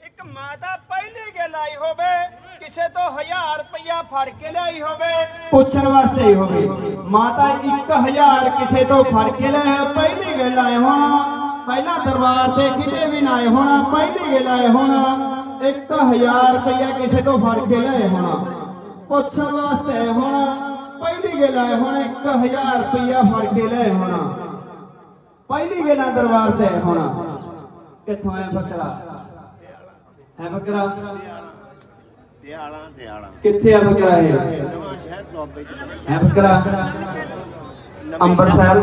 ਇੱਕ ਮਾਤਾ ਪਹਿਲੀ ਗੱਲ ਆਈ ਹੋਵੇ ਕਿਸੇ ਤੋਂ 1000 ਰੁਪਇਆ ਫੜ ਕੇ ਲਿਆਈ ਹੋਵੇ। ਪੁੱਛਣ ਵਾਸਤੇ ਆਈ ਹੋਵੇ। ਮਾਤਾ 1000 ਕਿਸੇ ਤੋਂ ਫੜ ਕੇ ਲਿਆਏ ਪਹਿਲੀ ਗੱਲ ਆਏ ਹੋਣਾ, ਪਹਿਲਾਂ ਦਰਬਾਰ ਤੇ ਕਿਤੇ ਵੀ ਨਾ ਆਏ ਹੋਣਾ, ਪਹਿਲੀ ਗੱਲ ਆਏ ਹੋਣਾ 1000 ਰੁਪਇਆ ਕਿਸੇ ਤੋਂ ਫੜ ਕੇ ਲਿਆਏ ਹੋਣਾ। ਪੁੱਛਣ ਵਾਸਤੇ ਆਏ ਹੋਣਾ, ਪਹਿਲੀ ਗੱਲ ਆਏ ਹੋਣਾ 1000 ਰੁਪਇਆ ਫੜ ਕੇ ਲਿਆਏ ਹੋਣਾ। ਪਹਿਲੀ ਗੱਲ ਦਰਬਾਰ ਤੇ ਆਏ ਹੋਣਾ। ਕਿੱਥੋਂ ਆਇਆ ਬੱਕਰਾ? ਹੈ ਬੱਕਰਾ? ਦਿਆਲਾ ਦਿਆਲਾ। ਕਿੱਥੇ ਆ ਬੱਕਰਾ ਇਹ? ਨਵਾਂ ਸ਼ਹਿਰ ਦੁਆਬੇ ਚ ਹੈ ਬੱਕਰਾ? ਅੰਮ੍ਰਿਤਸਰ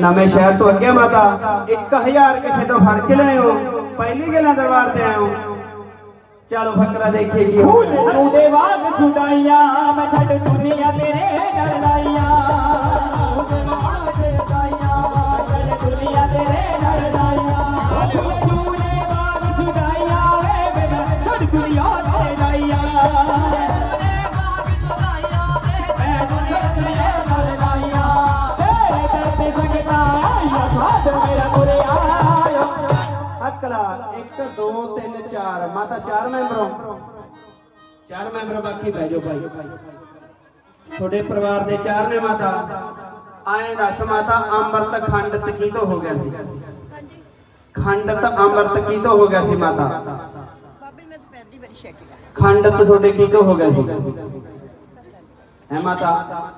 ਨਵੇਂ ਸ਼ਹਿਰ ਤੋਂ ਅੱਗੇ ਮਾਤਾ। 1000 ਕਿਸੇ ਤੋਂ ਫੜ ਕੇ ਲਿਆਏ ਹੋ। ਪਹਿਲੀ ਗੱਲਾਂ ਦਰਬਾਰ ਤੇ ਹੋ। ਚਲੋ ਬੱਕਰਾ ਦੇਖੀਏ ਕੀ ਫੂਲ ਹੋਊ। ਤੂੰ ਦੇ ਵਾਗ ਛੁਡਾਈਆਂ ਮੈਂ ਛੱਡ ਦੁਨੀਆ ਤੇਰੇ ਨਾਲ ਲਾਈਆਂ। ਅਕਲਾ 1 2 3 4 ਮਾਤਾ ਚਾਰ ਮੈਂਬਰੋਂ। ਚਾਰ ਮੈਂਬਰ ਬਾਕੀ ਬਹਿ ਜਾਓ ਭਾਈ। ਤੁਹਾਡੇ ਪਰਿਵਾਰ ਦੇ ਚਾਰ ਨੇ ਮਾਤਾ। ਆਏ ਦੱਸ ਮਾਤਾ ਅੰਮ੍ਰਿਤ ਖੰਡਤ ਕੀ ਤੋਂ ਹੋ ਗਿਆ ਸੀ? ਖੰਡਤ ਅੰਮ੍ਰਿਤ ਕੀ ਤੋਂ ਹੋ ਗਿਆ ਸੀ ਮਾਤਾ? ਬਾਬੇ ਮੈਂ ਤਾਂ ਪਹਿਲੀ ਵਾਰੀ ਛਕਿਆ ਖੰਡਤ ਤੁਹਾਡੇ ਕੀ ਤੋਂ ਹੋ ਗਿਆ ਸੀ? ਹੈ ਮਾਤਾ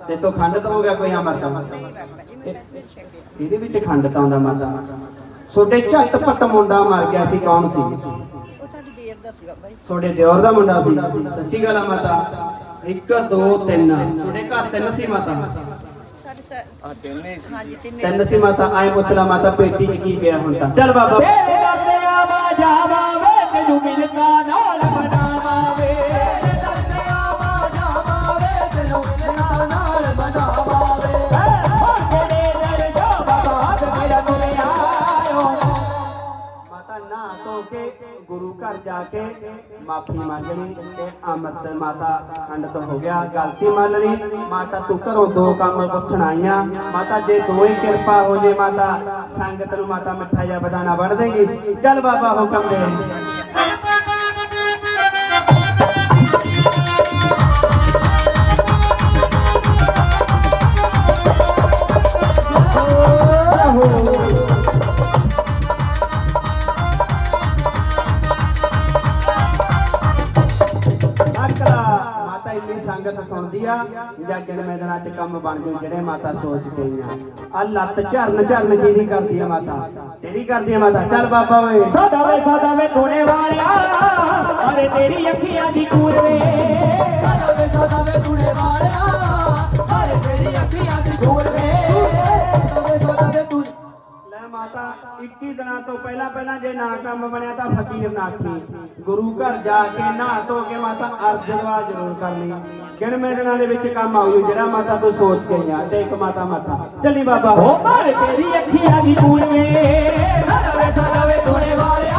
ਤੇ ਤੋਂ ਖੰਡਤ ਹੋ ਗਿਆ ਕੋਈ ਅੰਮ੍ਰਿਤ? ਇਹਦੇ ਵਿੱਚ ਖੰਡਤ ਆਉਂਦਾ ਮਾਤਾ। ਤੁਹਾਡੇ ਝਟਪਟ ਮੁੰਡਾ ਮਰ ਗਿਆ ਸੀ ਕੌਣ ਸੀ? ਉਹ ਸਾਡੀ ਦੇਰ ਦਾ ਸੀ ਬਾਬਾ ਜੀ ਤੁਹਾਡੇ ਦਿਓਰ ਦਾ ਮੁੰਡਾ ਸੀ? ਸੱਚੀ ਗੱਲ ਆ ਮਾਤਾ। 1 2 3 ਤੁਹਾਡੇ ਘਰ ਤਿੰਨ ਸੀ ਮਾਤਾ? ਆ ਤਿੰਨੇ ਹਾਂਜੀ ਤਿੰਨੇ। ਤਿੰਨ ਸੀ ਮਾਤਾ। ਆਏ ਪੁੱਛਲਾ ਮਾਤਾ ਪੇਟੀ 'ਚ ਕੀ ਪਿਆ ਹੁਣ ਤਾਂ? ਚੱਲ ਬਾਬਾ। ਤੇਰੇ ਦਰ ਤੇ ਆਵਾ ਜਾਵਾ ਗੁਰੂ ਘਰ ਜਾ ਕੇ ਮਾਫੀ ਮੰਗਣੀ ਤੇ ਅੰਮ੍ਰਿਤ ਮਾਤਾ ਖੰਡਤ ਹੋ ਗਿਆ, ਗਲਤੀ ਮੰਨ ਲਈ। ਮਾਤਾ ਤੂੰ ਘਰੋਂ ਦੋ ਕੰਮ ਪੁੱਛਣ ਆਈਆਂ। ਮਾਤਾ, ਜੇ ਦੋ ਹੀ ਕਿਰਪਾ ਹੋ ਜੇ ਮਾਤਾ, ਸੰਗਤ ਨੂੰ ਮਾਤਾ ਮਿੱਠਾ ਜਿਹਾ ਬਦਾਨਾ ਵੜ ਦੇਗੀ। ਚੱਲ ਬਾਬਾ ਹੁਕਮ ਦੇ। ਸੰਗਤ ਸੁਣਦੀ ਆ ਜਾਂ ਕਿਨ ਮੈਦਾਨਾਂ 'ਚ ਕੰਮ ਬਣ ਜੂ ਜਿਹੜੇ ਮਾਤਾ ਸੋਚ ਗਈਆਂ ਆ ਲੱਤ ਝਰਨ ਝਰਨ ਕਿਹਦੀ ਕਰਦੀ ਆ ਮਾਤਾ। ਤੇਰੀ ਕਰਦੀ ਆ ਮਾਤਾ। ਚੱਲ ਬਾਬਾ ਓਏ। ਸਦਾ ਵੇ ਸਦਾ ਵੇ ਧੋਣੇ ਵਾਲਿਆ ਅਰੇ ਤੇਰੀ ਅੱਖੀਆਂ ਦੀ ਕੂਰ। ਵੇ ਸਦਾ ਵੇ ਸਦਾ ਵੇ ਧੋਣੇ ਵਾਲਿਆ। 21 ਦਿਨਾਂ ਤੋਂ ਪਹਿਲਾਂ ਪਹਿਲਾਂ ਜੇ ਨਾ ਕੰਮ ਬਣਿਆ ਤਾਂ ਫਕੀਰ ਨਾ ਆਖੀ ਗੁਰੂ ਘਰ ਜਾ ਕੇ ਨਹਾ ਧੋ ਕੇ ਮਾਤਾ ਅਰਜ ਦਵਾ ਜ਼ਰੂਰ ਕਰ ਗਿਣਵੇਂ ਦਿਨਾਂ ਦੇ ਵਿੱਚ ਕੰਮ ਆਉ ਜਿਹੜਾ ਮਾਤਾ ਤੂੰ ਸੋਚ ਕੇ ਗਈਆਂ ਟੇਕ ਮਾਤਾ ਮਾਤਾ। ਚੱਲੀ ਬਾਬਾ। ਓ ਮਾਰ ਤੇਰੀ ਅੱਖੀਆਂ ਦੀ ਕੂਰ ਵੇ ਸਦਾ ਵੇ ਵਾਲਿਆ।